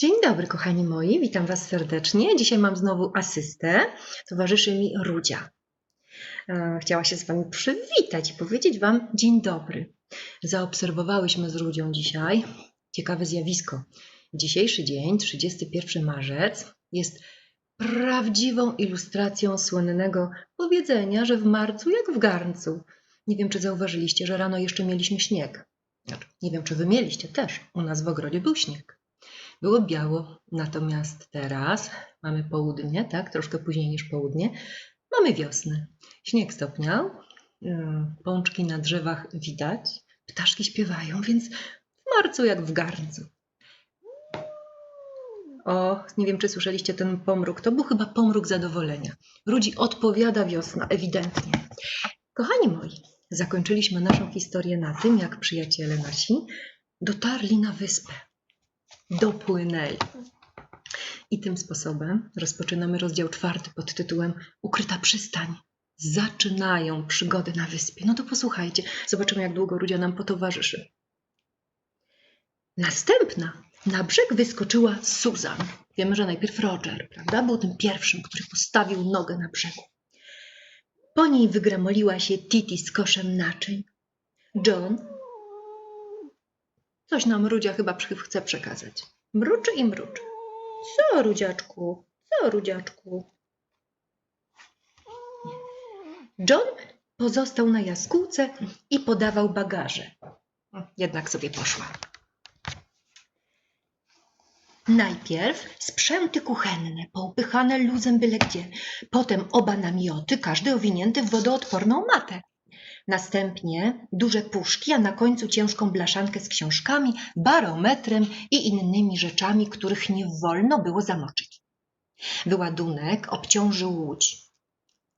Dzień dobry, kochani moi, witam Was serdecznie. Dzisiaj mam znowu asystę, towarzyszy mi Rudzia. E, Chciała się z Wami przywitać i powiedzieć Wam dzień dobry. Zaobserwowałyśmy z Rudzią dzisiaj ciekawe zjawisko. Dzisiejszy dzień, 31 marzec, jest prawdziwą ilustracją słynnego powiedzenia, że w marcu jak w garncu. Nie wiem, czy zauważyliście, że rano jeszcze mieliśmy śnieg. Znaczy, Nie wiem, czy Wy mieliście też. U nas w ogrodzie był śnieg. Było biało, natomiast teraz mamy południe, tak, troszkę później niż południe. Mamy wiosnę. Śnieg stopniał, yy, pączki na drzewach widać, ptaszki śpiewają, więc w marcu jak w garncu. O, nie wiem, czy słyszeliście ten pomruk. To był chyba pomruk zadowolenia. Ludzi odpowiada wiosna, ewidentnie. Kochani moi, zakończyliśmy naszą historię na tym, jak przyjaciele nasi dotarli na wyspę dopłynęli. I tym sposobem rozpoczynamy rozdział czwarty pod tytułem Ukryta przystań. Zaczynają przygody na wyspie. No to posłuchajcie, zobaczymy, jak długo Rudzia nam potowarzyszy. Następna na brzeg wyskoczyła Susan. Wiemy, że najpierw Roger, prawda? Był tym pierwszym, który postawił nogę na brzegu. Po niej wygramoliła się Titi z koszem naczyń. John Coś nam Rudzia chyba chce przekazać. Mruczy i mruczy. Co, Rudziaczku? Co, Rudziaczku? John pozostał na jaskółce i podawał bagaże. Jednak sobie poszła. Najpierw sprzęty kuchenne, poupychane luzem byle gdzie. Potem oba namioty, każdy owinięty w wodoodporną matę. Następnie duże puszki, a na końcu ciężką blaszankę z książkami, barometrem i innymi rzeczami, których nie wolno było zamoczyć. Wyładunek obciążył łódź.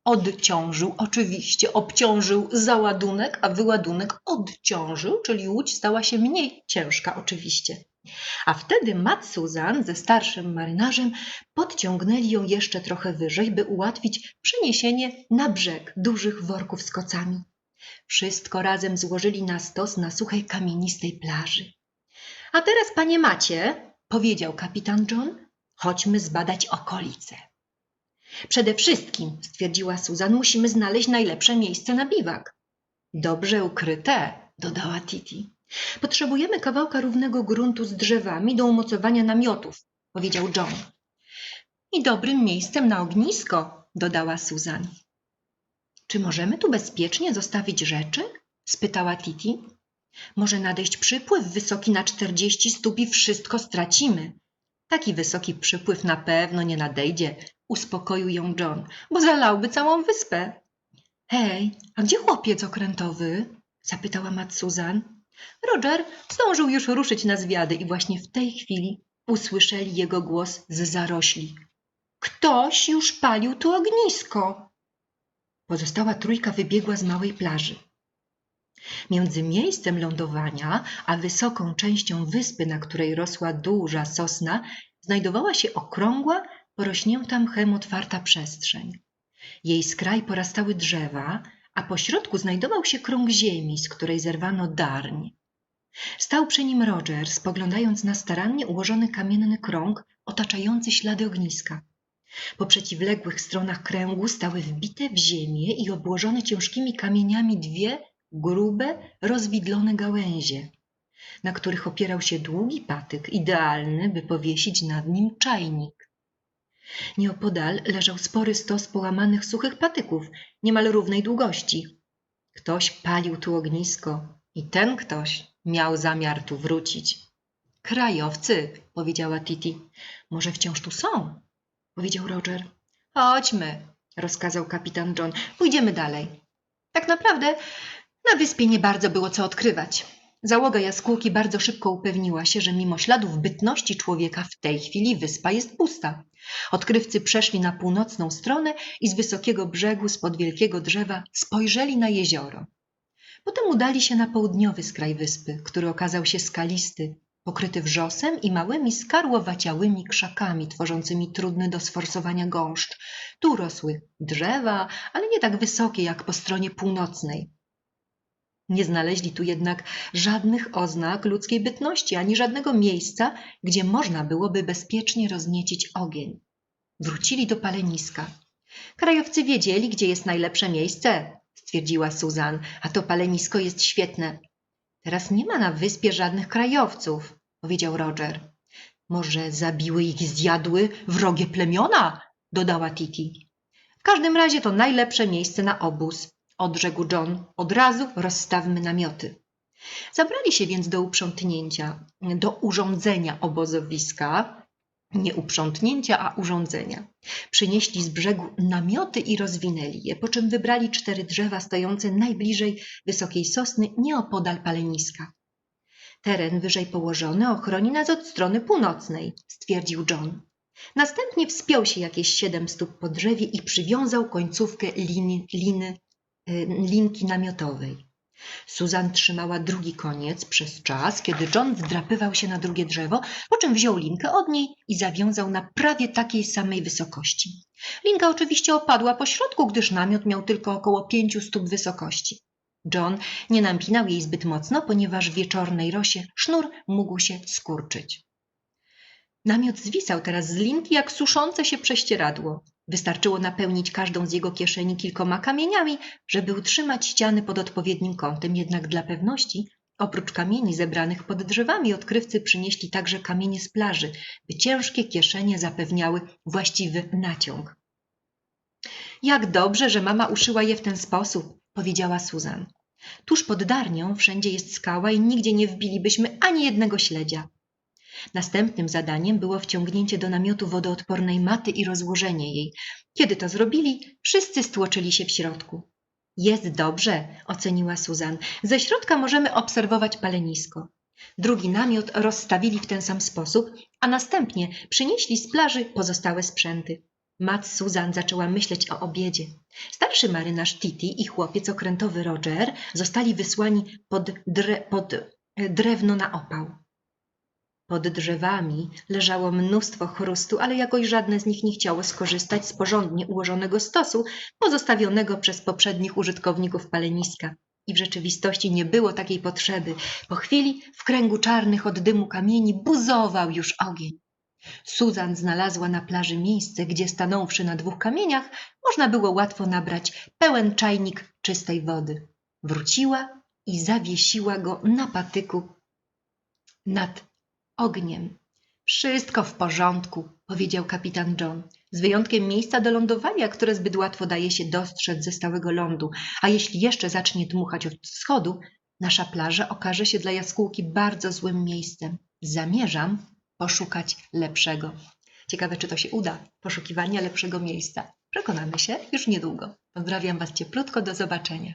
Odciążył, oczywiście, obciążył załadunek, a wyładunek odciążył, czyli łódź stała się mniej ciężka, oczywiście. A wtedy Mat Susan ze starszym marynarzem podciągnęli ją jeszcze trochę wyżej, by ułatwić przeniesienie na brzeg dużych worków z kocami. Wszystko razem złożyli na stos na suchej kamienistej plaży. A teraz, panie Macie, powiedział kapitan John, chodźmy zbadać okolice. Przede wszystkim, stwierdziła Susan, musimy znaleźć najlepsze miejsce na biwak. Dobrze ukryte, dodała Titi. Potrzebujemy kawałka równego gruntu z drzewami do umocowania namiotów, powiedział John. I dobrym miejscem na ognisko, dodała Susan. Czy możemy tu bezpiecznie zostawić rzeczy? spytała Titi. Może nadejść przypływ wysoki na 40 stóp i wszystko stracimy. Taki wysoki przypływ na pewno nie nadejdzie, uspokoił ją John, bo zalałby całą wyspę. Hej, a gdzie chłopiec okrętowy? zapytała Mat Susan. Roger zdążył już ruszyć na zwiady i właśnie w tej chwili usłyszeli jego głos z zarośli. Ktoś już palił tu ognisko. Pozostała trójka wybiegła z małej plaży. Między miejscem lądowania a wysoką częścią wyspy, na której rosła duża sosna, znajdowała się okrągła, porośnięta mchem otwarta przestrzeń. Jej skraj porastały drzewa, a po środku znajdował się krąg ziemi, z której zerwano darń. Stał przy nim Roger, spoglądając na starannie ułożony kamienny krąg otaczający ślady ogniska. Po przeciwległych stronach kręgu stały wbite w ziemię i obłożone ciężkimi kamieniami dwie grube, rozwidlone gałęzie, na których opierał się długi patyk, idealny, by powiesić nad nim czajnik. Nieopodal leżał spory stos połamanych suchych patyków, niemal równej długości. Ktoś palił tu ognisko i ten ktoś miał zamiar tu wrócić. Krajowcy, powiedziała Titi. Może wciąż tu są? Powiedział Roger. Chodźmy, rozkazał kapitan John. Pójdziemy dalej. Tak naprawdę na wyspie nie bardzo było co odkrywać. Załoga jaskółki bardzo szybko upewniła się, że mimo śladów bytności człowieka w tej chwili wyspa jest pusta. Odkrywcy przeszli na północną stronę i z wysokiego brzegu, spod wielkiego drzewa, spojrzeli na jezioro. Potem udali się na południowy skraj wyspy, który okazał się skalisty, pokryty wrzosem i małymi skarłowaciałymi krzakami, tworzącymi trudny do sforsowania gąszcz. Tu rosły drzewa, ale nie tak wysokie jak po stronie północnej. Nie znaleźli tu jednak żadnych oznak ludzkiej bytności, ani żadnego miejsca, gdzie można byłoby bezpiecznie rozniecić ogień. Wrócili do paleniska. Krajowcy wiedzieli, gdzie jest najlepsze miejsce, stwierdziła Susan, a to palenisko jest świetne. Teraz nie ma na wyspie żadnych krajowców, powiedział Roger. Może zabiły ich zjadły wrogie plemiona, dodała Titi. W każdym razie to najlepsze miejsce na obóz, odrzekł John. Od razu rozstawmy namioty. Zabrali się więc do uprzątnięcia, do urządzenia obozowiska, nie uprzątnięcia, a urządzenia. Przynieśli z brzegu namioty i rozwinęli je, po czym wybrali cztery drzewa stojące najbliżej wysokiej sosny nieopodal paleniska. Teren wyżej położony ochroni nas od strony północnej, stwierdził John. Następnie wspiął się jakieś siedem stóp po drzewie i przywiązał końcówkę liny, liny, linki namiotowej. Susan trzymała drugi koniec przez czas, kiedy John wdrapywał się na drugie drzewo, po czym wziął linkę od niej i zawiązał na prawie takiej samej wysokości. Linka oczywiście opadła po środku, gdyż namiot miał tylko około pięciu stóp wysokości. John nie napinał jej zbyt mocno, ponieważ w wieczornej rosie sznur mógł się skurczyć. Namiot zwisał teraz z linki jak suszące się prześcieradło. Wystarczyło napełnić każdą z jego kieszeni kilkoma kamieniami, żeby utrzymać ściany pod odpowiednim kątem, jednak dla pewności, oprócz kamieni zebranych pod drzewami, odkrywcy przynieśli także kamienie z plaży, by ciężkie kieszenie zapewniały właściwy naciąg. Jak dobrze, że mama uszyła je w ten sposób, powiedziała Susan. Tuż pod darnią wszędzie jest skała i nigdzie nie wbilibyśmy ani jednego śledzia. Następnym zadaniem było wciągnięcie do namiotu wodoodpornej maty i rozłożenie jej. Kiedy to zrobili, wszyscy stłoczyli się w środku. Jest dobrze, oceniła Susan. Ze środka możemy obserwować palenisko. Drugi namiot rozstawili w ten sam sposób, a następnie przynieśli z plaży pozostałe sprzęty. Mat Susan zaczęła myśleć o obiedzie. Starszy marynarz Titi i chłopiec okrętowy Roger zostali wysłani pod, dre, pod drewno na opał. Pod drzewami leżało mnóstwo chrustu, ale jakoś żadne z nich nie chciało skorzystać z porządnie ułożonego stosu pozostawionego przez poprzednich użytkowników paleniska. I w rzeczywistości nie było takiej potrzeby. Po chwili w kręgu czarnych od dymu kamieni buzował już ogień. Susan znalazła na plaży miejsce, gdzie stanąwszy na dwóch kamieniach, można było łatwo nabrać pełen czajnik czystej wody. Wróciła i zawiesiła go na patyku nad ogniem. Wszystko w porządku, powiedział kapitan John. Z wyjątkiem miejsca do lądowania, które zbyt łatwo daje się dostrzec ze stałego lądu, a jeśli jeszcze zacznie dmuchać od wschodu, nasza plaża okaże się dla jaskółki bardzo złym miejscem. Zamierzam poszukać lepszego. Ciekawe, czy to się uda. Poszukiwania lepszego miejsca. Przekonamy się już niedługo. Pozdrawiam Was cieplutko, do zobaczenia.